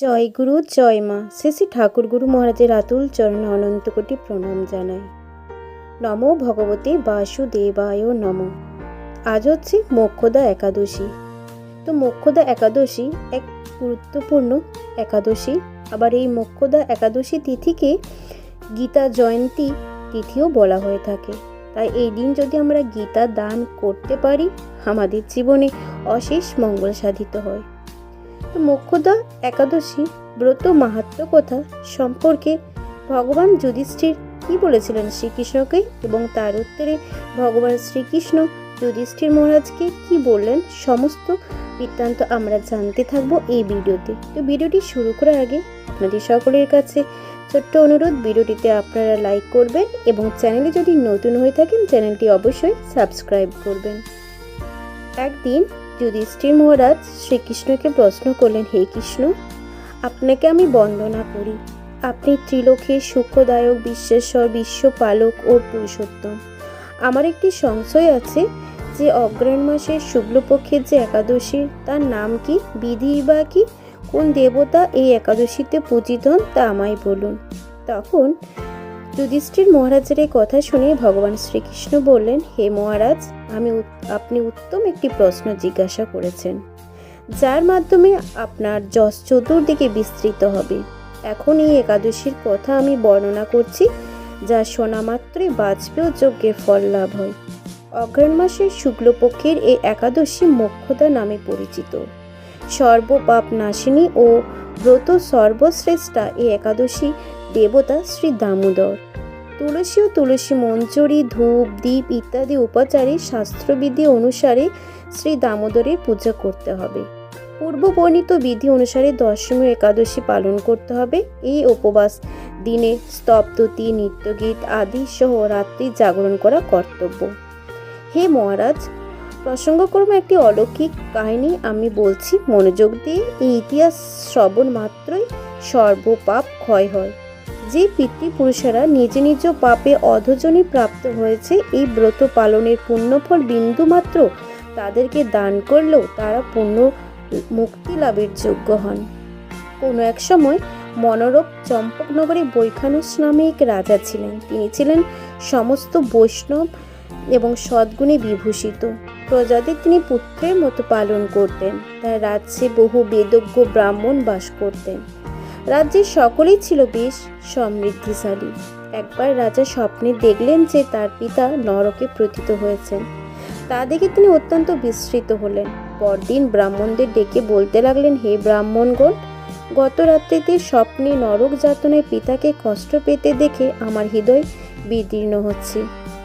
জয় গুরু, জয় মা। শ্রী ঠাকুর গুরু মহারাজের আতুল চরণ অনন্ত কোটি প্রণাম জানাই। নম ভগবতে বাসুদেবায় নম। আজ হচ্ছে মোক্ষদা একাদশী। তো মোক্ষদা একাদশী এক গুরুত্বপূর্ণ একাদশী। আবার এই মোক্ষদা একাদশী তিথিকে গীতা জয়ন্তী তিথিও বলা হয়ে থাকে। তাই এই দিন যদি আমরা গীতা দান করতে পারি, আমাদের জীবনে অশেষ মঙ্গল সাধিত হয়। মোক্ষদা একাদশী ব্রত মাহাত্ম কথা সম্পর্কে ভগবান যুধিষ্ঠির কি বলেছিলেন শ্রীকৃষ্ণকে এবং তার উত্তরে ভগবান শ্রীকৃষ্ণ যুধিষ্ঠির মহারাজকে কি বললেন? সমস্ত বৃত্তান্ত আমরা জানতে থাকব এই ভিডিওতে। তো ভিডিওটি শুরু করার আগে আপনাদের সকলের কাছে ছোট্ট অনুরোধ, ভিডিওটিতে আপনারা লাইক করবেন এবং চ্যানেলে যদি নতুন হয়ে থাকেন, চ্যানেলটি অবশ্যই সাবস্ক্রাইব করবেন। একদিন যুধিষ্ঠির মহারাজ শ্রীকৃষ্ণকে প্রশ্ন করলেন, হে কৃষ্ণ, আপনাকে আমি বন্দনা করি। আপনি ত্রিলোকের সুখদায়ক, বিশ্বেশ্বর, বিশ্বপালক ও পুরুষোত্তম। আমার একটি সংশয় আছে যে অগ্রহণ মাসের শুক্লপক্ষের যে একাদশী, তার নাম কি, বিধি বা কি? কোন দেবতা এই একাদশীতে পূজিত হন, তা আমায় বলুন। তখন যুধিষ্ঠির মহারাজের এই কথা শুনে ভগবান শ্রীকৃষ্ণ বললেন, হে মহারাজ, আমি আপনি উত্তম একটি প্রশ্ন জিজ্ঞাসা করেছেন, যার মাধ্যমে আপনার যশ চতুর্দিকে বিস্তৃত হবে। এখন এই একাদশীর কথা আমি বর্ণনা করছি, যা শোনা মাত্রই বাজপেয় যজ্ঞের ফল লাভ হয়। অগ্রহণ মাসের শুক্লপক্ষের এই একাদশী মোক্ষদা নামে পরিচিত। সর্বপাপ নাশিনী ও ব্রত সর্বশ্রেষ্ঠা এই একাদশী দেবতা শ্রী দামোদর। তুলসী ও তুলসী মঞ্জরি, ধূপ দ্বীপ ইত্যাদি উপাচারে শাস্ত্রবিধি অনুসারে শ্রী দামোদরের পূজা করতে হবে। পূর্ব বর্ণিত বিধি অনুসারে দশমী একাদশী পালন করতে হবে। এই উপবাস দিনে স্তব্ধতি, নৃত্যগীত আদি সহ রাত্রি জাগরণ করা কর্তব্য। হে মহারাজ, প্রসঙ্গক্রমে একটি অলৌকিক কাহিনী আমি বলছি। মনোযোগ দিয়ে এই ইতিহাস শ্রবণ মাত্রই সর্বপাপ ক্ষয় হয়। যে পিতৃপুরুষেরা নিজ নিজ পাপে অধজনী প্রাপ্ত হয়েছে, এই ব্রত পালনের পুণ্যফল বিন্দুমাত্র তাদেরকে দান করলেও তারা পুণ্য মুক্তি লাভের যোগ্য হন। কোনো এক সময় মনোরম চম্পকনগরে বৈখানুস নামে এক রাজা ছিলেন। তিনি ছিলেন সমস্ত বৈষ্ণব এবং সদ্গুণে বিভূষিত। প্রজাদের তিনি পুত্রের মতো পালন করতেন। তার রাজ্যে বহু বেদজ্ঞ ব্রাহ্মণ বাস করতেন। রাজ্যের সকলেই ছিল বেশ সমৃদ্ধিশালী। একবার রাজা স্বপ্নে দেখলেন যে তার পিতা নরকে প্রতীত হয়েছেন। তা দেখে তিনি অত্যন্ত বিস্মৃত হলেন। পরদিন ব্রাহ্মণদের ডেকে বলতে লাগলেন, হে ব্রাহ্মণগণ গত রাত্রিতে স্বপ্নে নরক যাতনায় পিতাকে কষ্ট পেতে দেখে আমার হৃদয় বিদীর্ণ হচ্ছে।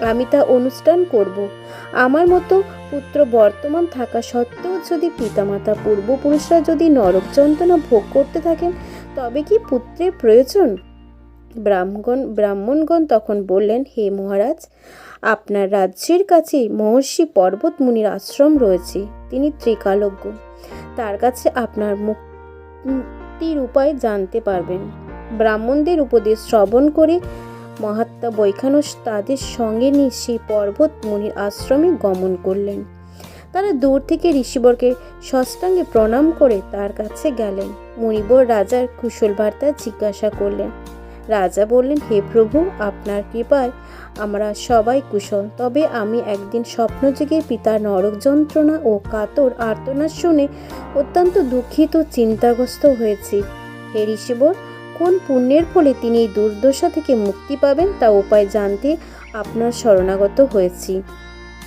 আমি তা অনুষ্ঠান করব। আমার মতো পুত্র বর্তমান থাকা সত্ত্বেও যদি পিতামাতা পূর্বপুরুষরা যদি নরক যন্ত্রণা ভোগ করতে থাকেন, তবে কি পুত্রের প্রয়োজন? ব্রাহ্মণ ব্রাহ্মণগণ তখন বললেন, হে মহারাজ, আপনার রাজ্যের কাছে মহর্ষি পর্বত মুনির আশ্রম রয়েছে। তিনি ত্রিকালজ্ঞ। তার কাছে আপনার মুক্তির উপায় জানতে পারবেন। ব্রাহ্মণদের উপদেশ শ্রবণ করে মহাত্মা বৈখানস তাদের সঙ্গে নিয়ে সেই পর্বত মুনির আশ্রমে গমন করলেন। তারা দূর থেকে ঋষিবরকে ষষ্ঠাঙ্গে প্রণাম করে তার কাছে গেলেন। মণিবর রাজার কুশল বার্তা জিজ্ঞাসা করলেন, রাজা বললেন, হে প্রভু, আপনার কৃপায় আমরা সবাই কুশল। তবে আমি একদিন স্বপ্নযুগে পিতার নরক যন্ত্রণা ও কাতর আর্তনাদ শুনে অত্যন্ত দুঃখিত চিন্তাগ্রস্ত হয়েছি। হে ঋষিবর কোন পুণ্যের ফলে তিনি এই দুর্দশা থেকে মুক্তি পাবেন তা উপায় জানতে আপনার শরণাগত হয়েছি।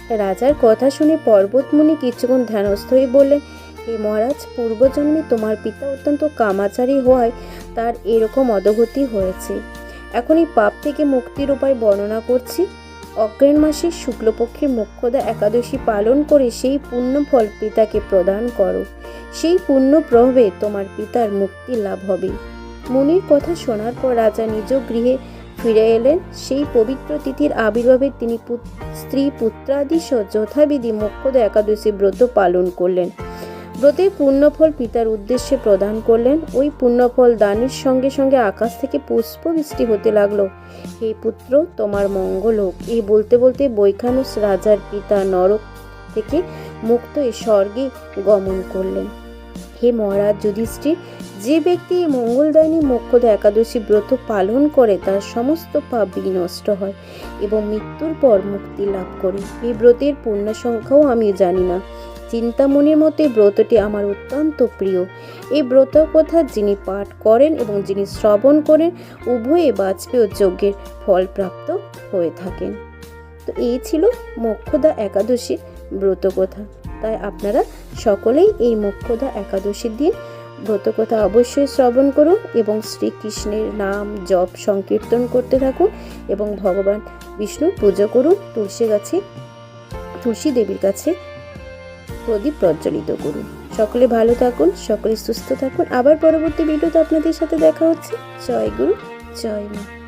রাজার কথা শুনে পর্বতমুনি কিছুক্ষণ ধ্যানস্থ হয়ে বললেন, হে মহারাজ, পূর্বজন্মে তোমার পিতা অত্যন্ত কামাচারী হওয়ায় তার এরকম অধগতি হয়েছে। এখন এই পাপ থেকে মুক্তির উপায় বর্ণনা করছি। অগ্রহণ মাসের শুক্লপক্ষের মোক্ষদা একাদশী পালন করে সেই পুণ্যফল পিতাকে প্রদান করো। সেই পুণ্য প্রভাবে তোমার পিতার মুক্তি লাভ হবে। মুনির কথা শোনার পর রাজা নিজ গৃহে ফিরে এলেন। সেই পবিত্র তিথির আবির্ভাবে তিনি স্ত্রী পুত্রাদি যথাবিধি মোক্ষদা একাদশী ব্রত পালন করলেন। ব্রতের পুণ্যফল পিতার উদ্দেশ্যে প্রদান করলেন। ওই পুণ্যফল দানের সঙ্গে সঙ্গে আকাশ থেকে পুষ্প বৃষ্টি হতে লাগল। হে পুত্র, তোমার মঙ্গল হোক এই বলতে বলতে বৈখানুস রাজার পিতা নরক থেকে মুক্ত স্বর্গে গমন করলেন। হে মহারাজ যুধিষ্ঠির, যে ব্যক্তি এই মঙ্গলদায়িনী মোক্ষদা একাদশী ব্রত পালন করে তার সমস্ত পাপ বিনষ্ট হয় এবং মৃত্যুর পর মুক্তি লাভ করে। এই ব্রতের পূর্ণ সংখ্যাও আমি জানি না। চিন্তামণির মতে ব্রতটি আমার অত্যন্ত প্রিয়। এই ব্রত কথা যিনি পাঠ করেন এবং যিনি শ্রবণ করেন, উভয়ে বাজপেয় যজ্ঞের ফলপ্রাপ্ত হয়ে থাকেন। তো এই ছিল মোক্ষদা একাদশীর ব্রতকথা। তাই আপনারা সকলেই এই মোক্ষদা একাদশীর দিন ব্রতকথা অবশ্যই শ্রবণ করুন এবং শ্রীকৃষ্ণের নাম জপ সংকীর্তন করতে থাকুন এবং ভগবান বিষ্ণুর পুজো করুন, তুলসী গাছে, তুলসী দেবীর কাছে প্রদীপ প্রজ্বলিত করুন। সকলে ভালো থাকুন, সকলে সুস্থ থাকুন। আবার পরবর্তী ভিডিওতে আপনাদের সাথে দেখা হচ্ছে। জয় গুরু, জয় মা।